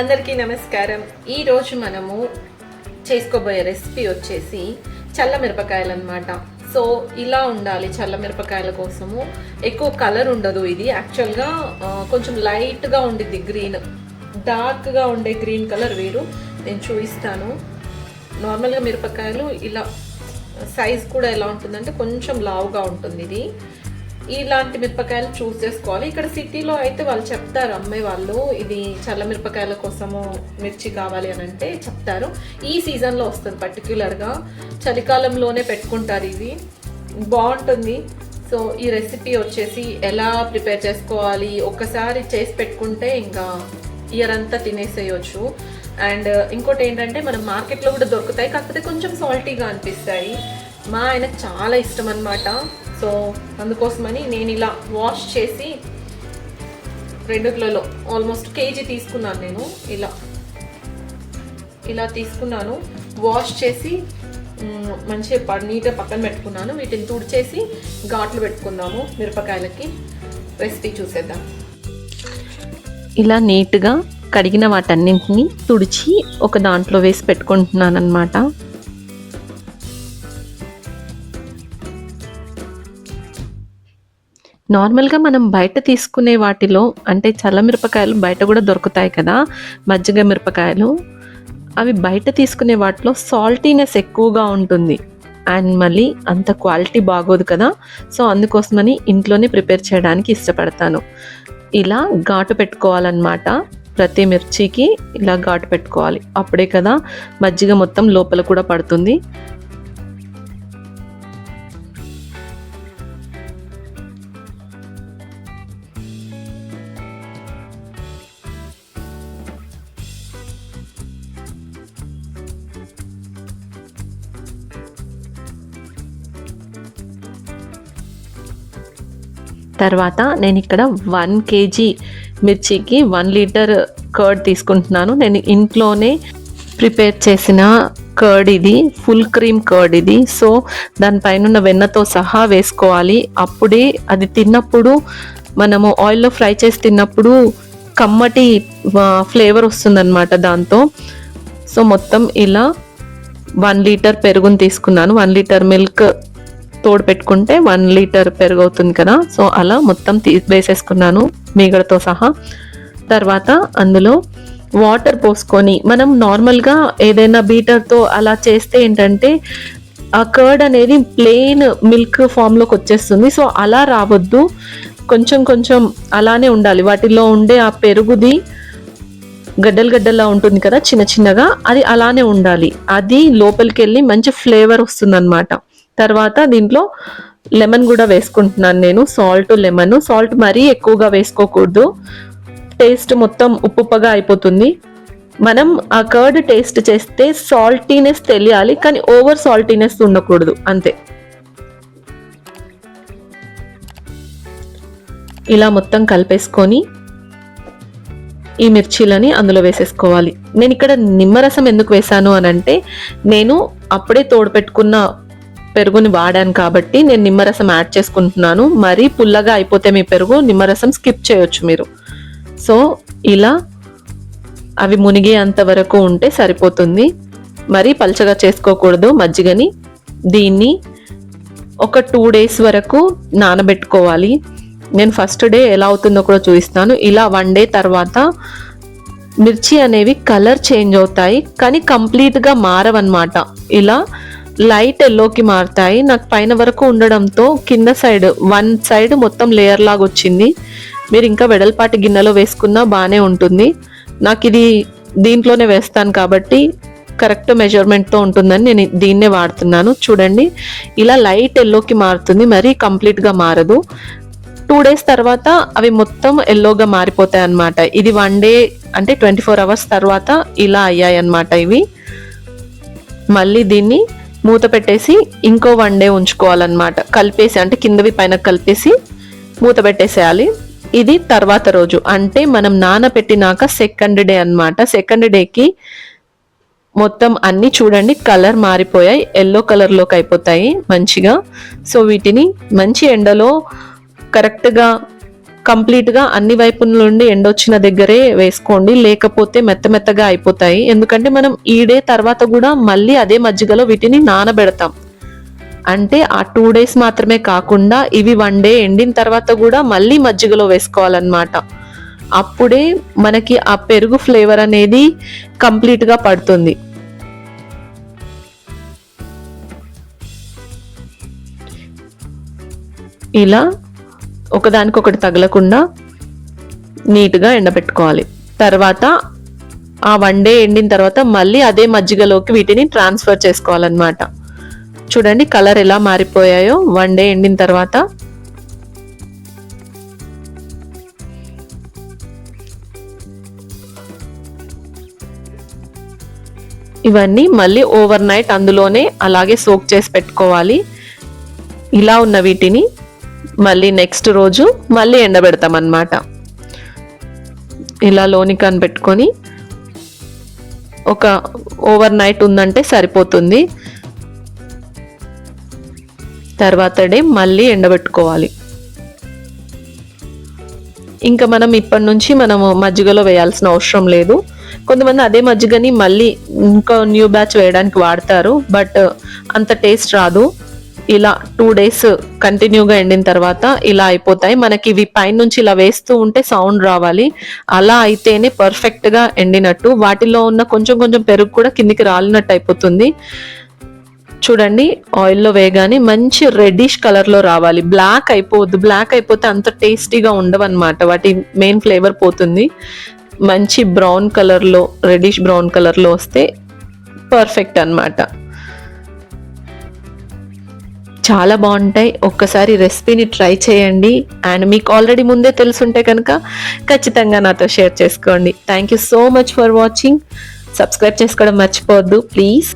అందరికీ నమస్కారం. ఈరోజు మనము చేసుకోబోయే రెసిపీ వచ్చేసి చల్ల మిరపకాయలు అనమాట సో ఇలా ఉండాలి చల్ల మిరపకాయల కోసము. ఎక్కువ కలర్ ఉండదు ఇది. యాక్చువల్గా కొంచెం లైట్గా ఉండిద్ది గ్రీన్. డార్క్గా ఉండే గ్రీన్ కలర్ వేరు. నేను చూపిస్తాను. నార్మల్గా మిరపకాయలు ఇలా సైజ్ కూడా ఎలా ఉంటుందంటే కొంచెం లావుగా ఉంటుంది ఇది. ఇలాంటి మిరపకాయలు చూస్ చేసుకోవాలి. ఇక్కడ సిటీలో అయితే వాళ్ళు చెప్తారు అమ్మే వాళ్ళు ఇది చల్ల మిరపకాయల కోసము మిర్చి కావాలి అని అంటే చెప్తారు. ఈ సీజన్లో వస్తుంది పర్టిక్యులర్గా చలికాలంలోనే పెట్టుకుంటారు ఇవి. బాగుంటుంది. సో ఈ రెసిపీ వచ్చేసి ఎలా ప్రిపేర్ చేసుకోవాలి? ఒక్కసారి చేసి పెట్టుకుంటే ఇంకా ఇయర్ అంతా తినేసేయచ్చు. అండ్ ఇంకోటి ఏంటంటే మనం మార్కెట్లో కూడా దొరుకుతాయి కాకపోతే కొంచెం సాల్టీగా అనిపిస్తాయి. మా ఆయనకు చాలా ఇష్టం అనమాట సో అందుకోసమని నేను ఇలా వాష్ చేసి రెండు కిలోలో ఆల్మోస్ట్ కేజీ తీసుకున్నాను నేను. ఇలా. ఇలా తీసుకున్నాను. వాష్ చేసి మంచిగా నీట్గా పక్కన పెట్టుకున్నాను. వీటిని తుడిచేసి ఘాట్లు పెట్టుకుందాము మిరపకాయలకి. రెసిపీ చూసేద్దాం. ఇలా నీట్గా కడిగిన వాటన్నింటిని తుడిచి ఒక దాంట్లో వేసి పెట్టుకుంటున్నాను అనమాట నార్మల్గా మనం బయట తీసుకునే వాటిలో అంటే చల్ల మిరపకాయలు బయట కూడా దొరుకుతాయి కదా మజ్జిగ మిరపకాయలు అవి బయట తీసుకునే వాటిలో సాల్టీనెస్ ఎక్కువగా ఉంటుంది. అండ్ మళ్ళీ అంత క్వాలిటీ బాగోదు కదా సో అందుకోసమని ఇంట్లోనే ప్రిపేర్ చేయడానికి ఇష్టపడతాను. ఇలా ఘాటు పెట్టుకోవాలన్నమాట. ప్రతి మిర్చికి ఇలా ఘాటు పెట్టుకోవాలి. అప్పుడే కదా మజ్జిగ మొత్తం లోపల కూడా పడుతుంది. తర్వాత నేను ఇక్కడ వన్ కేజీ మిర్చికి వన్ లీటర్ కర్డ్ తీసుకుంటున్నాను. నేను ఇంట్లోనే ప్రిపేర్ చేసిన కర్డ్ ఇది ఫుల్ క్రీమ్ కర్డ్ ఇది. సో దానిపైన వెన్నతో సహా వేసుకోవాలి. అప్పుడే అది తిన్నప్పుడు మనము ఆయిల్లో ఫ్రై చేసి తిన్నప్పుడు కమ్మటి ఫ్లేవర్ వస్తుందన్నమాట దాంతో. సో మొత్తం ఇలా వన్ లీటర్ పెరుగుని తీసుకున్నాను. వన్ లీటర్ మిల్క్ తోడు పెట్టుకుంటే వన్ లీటర్ పెరుగు అవుతుంది కదా. సో అలా మొత్తం తీ వేసేసుకున్నాను మీగడతో సహా. తర్వాత అందులో వాటర్ పోసుకొని మనం నార్మల్గా ఏదైనా బీటర్తో అలా చేస్తే ఏంటంటే ఆ కర్డ్ అనేది ప్లెయిన్ మిల్క్ ఫామ్లోకి వచ్చేస్తుంది. సో అలా రావద్దు. కొంచెం కొంచెం అలానే ఉండాలి. వాటిలో ఉండే ఆ పెరుగుది గడ్డలు గడ్డల్లా ఉంటుంది కదా చిన్న చిన్నగా. అది అలానే ఉండాలి. అది లోపలికి వెళ్ళి మంచి ఫ్లేవర్ వస్తుంది తర్వాత దీంట్లో లెమన్ కూడా వేసుకుంటున్నాను నేను. సాల్ట్ లెమన్ సాల్ట్ మరీ ఎక్కువగా వేసుకోకూడదు. టేస్ట్ మొత్తం ఉప్పుగా అయిపోతుంది. మనం ఆ కర్డ్ టేస్ట్ చేస్తే సాల్టీనెస్ తెలియాలి కానీ ఓవర్ సాల్టీనెస్ ఉండకూడదు. అంతే. ఇలా మొత్తం కలిపేసుకొని ఈ మిర్చీలని అందులో వేసేసుకోవాలి. నేను ఇక్కడ నిమ్మరసం ఎందుకు వేసాను అని అంటే నేను అప్పుడే తోడు పెట్టుకున్న పెరుగుని వాడాను కాబట్టి నేను నిమ్మరసం యాడ్ చేసుకుంటున్నాను. మరీ పుల్లగా అయిపోతే మీ పెరుగు నిమ్మరసం స్కిప్ చేయొచ్చు మీరు. సో ఇలా అవి మునిగేంత వరకు ఉంటే సరిపోతుంది. మరీ పల్చగా చేసుకోకూడదు మజ్జిగని. దీన్ని ఒక టూ డేస్ వరకు నానబెట్టుకోవాలి. నేను ఫస్ట్ డే ఎలా అవుతుందో కూడా చూపిస్తాను. ఇలా వన్ డే తర్వాత మిర్చి అనేవి కలర్ చేంజ్ అవుతాయి. కానీ కంప్లీట్గా మారవన్నమాట. ఇలా లైట్ ఎల్లోకి మారుతాయి. నాకు పైన వరకు ఉండడంతో కింద సైడ్ వన్ సైడ్ మొత్తం లేయర్ లాగా వచ్చింది. మీరు ఇంకా వెడల్పాటి గిన్నెలో వేసుకున్నా బాగానే ఉంటుంది. నాకు ఇది దీంట్లోనే వేస్తాను కాబట్టి కరెక్ట్ మెజర్మెంట్తో ఉంటుందని నేను దీన్నే వాడుతున్నాను. చూడండి ఇలా లైట్ ఎల్లోకి మారుతుంది మరీ కంప్లీట్గా మారదు. టూ డేస్ తర్వాత అవి మొత్తం ఎల్లోగా మారిపోతాయి అన్నమాట ఇది వన్ డే అంటే ట్వంటీ ఫోర్ అవర్స్ తర్వాత ఇలా అయ్యాయి అన్నమాట ఇవి. మళ్ళీ దీన్ని మూత పెట్టేసి ఇంకో వన్ డే ఉంచుకోవాలన్నమాట. కలిపేసి అంటే కిందవి పైన కలిపేసి మూత పెట్టేసేయాలి. ఇది తర్వాత రోజు. అంటే మనం నానబెట్టినాక సెకండ్ డే అన్నమాట. సెకండ్ డేకి మొత్తం అన్ని చూడండి కలర్ మారిపోయాయి. ఎల్లో కలర్లోకి అయిపోతాయి మంచిగా. సో వీటిని మంచి ఎండలో కరెక్ట్గా కంప్లీట్గా అన్ని వైపుల నుండి ఎండొచ్చిన దగ్గరే వేసుకోండి. లేకపోతే మెత్త మెత్తగా అయిపోతాయి. ఎందుకంటే మనం ఈ డే తర్వాత కూడా మళ్ళీ అదే మజ్జిగలో వీటిని నానబెడతాం. అంటే ఆ టూ డేస్ మాత్రమే కాకుండా ఇవి వన్ డే ఎండిన తర్వాత కూడా మళ్ళీ మజ్జిగలో వేసుకోవాలన్నమాట. అప్పుడే మనకి ఆ పెరుగు ఫ్లేవర్ అనేది కంప్లీట్గా పడుతుంది. ఇలా ఒకదానికొకటి తగలకుండా నీట్గా ఎండబెట్టుకోవాలి. తర్వాత ఆ వన్ డే ఎండిన తర్వాత మళ్ళీ అదే మజ్జిగలోకి వీటిని ట్రాన్స్ఫర్ చేసుకోవాలన్నమాట. చూడండి కలర్ ఎలా మారిపోయాయో. వన్ డే ఎండిన తర్వాత ఇవన్నీ మళ్ళీ ఓవర్ నైట్ అందులోనే అలాగే సోక్ చేసి పెట్టుకోవాలి. ఇలా ఉన్న వీటిని మళ్ళీ నెక్స్ట్ రోజు మళ్ళీ ఎండబెడతాం అన్నమాట ఇలా లోని పెట్టుకొని ఒక ఓవర్ నైట్ ఉందంటే సరిపోతుంది. తర్వాత డే మళ్ళీ ఎండబెట్టుకోవాలి. ఇంకా మనం ఇప్పటి నుంచి మనము మజ్జిగలో వేయాల్సిన అవసరం లేదు. కొంతమంది అదే మజ్జిగని మళ్ళీ ఇంకా న్యూ బ్యాచ్ వేయడానికి వాడతారు బట్ అంత టేస్ట్ రాదు. ఇలా టూ డేస్ కంటిన్యూగా ఎండిన తర్వాత ఇలా అయిపోతాయి. మనకి ఇవి పైనుంచి ఇలా వేస్తూ ఉంటే సౌండ్ రావాలి. అలా అయితేనే పర్ఫెక్ట్గా ఎండినట్టు. వాటిలో ఉన్న కొంచెం కొంచెం పెరుగు కూడా కిందికి రాలినట్టు అయిపోతుంది. చూడండి ఆయిల్లో వేయగానే మంచి రెడ్డిష్ కలర్లో రావాలి. బ్లాక్ అయిపోవద్దు. బ్లాక్ అయిపోతే అంత టేస్టీగా ఉండవన్నమాట. వాటి మెయిన్ ఫ్లేవర్ పోతుంది. మంచి బ్రౌన్ కలర్లో రెడ్డిష్ బ్రౌన్ కలర్లో వస్తే పర్ఫెక్ట్ అన్నమాట. చాలా బాగుంటాయి. ఒక్కసారి రెసిపీని ట్రై చేయండి. అండ్ మీకు ఆల్రెడీ ముందే తెలుసుంటే కనుక ఖచ్చితంగా నాతో షేర్ చేసుకోండి. Thank you so much for watching subscribe చేసుకోవడం మర్చిపోవద్దు ప్లీజ్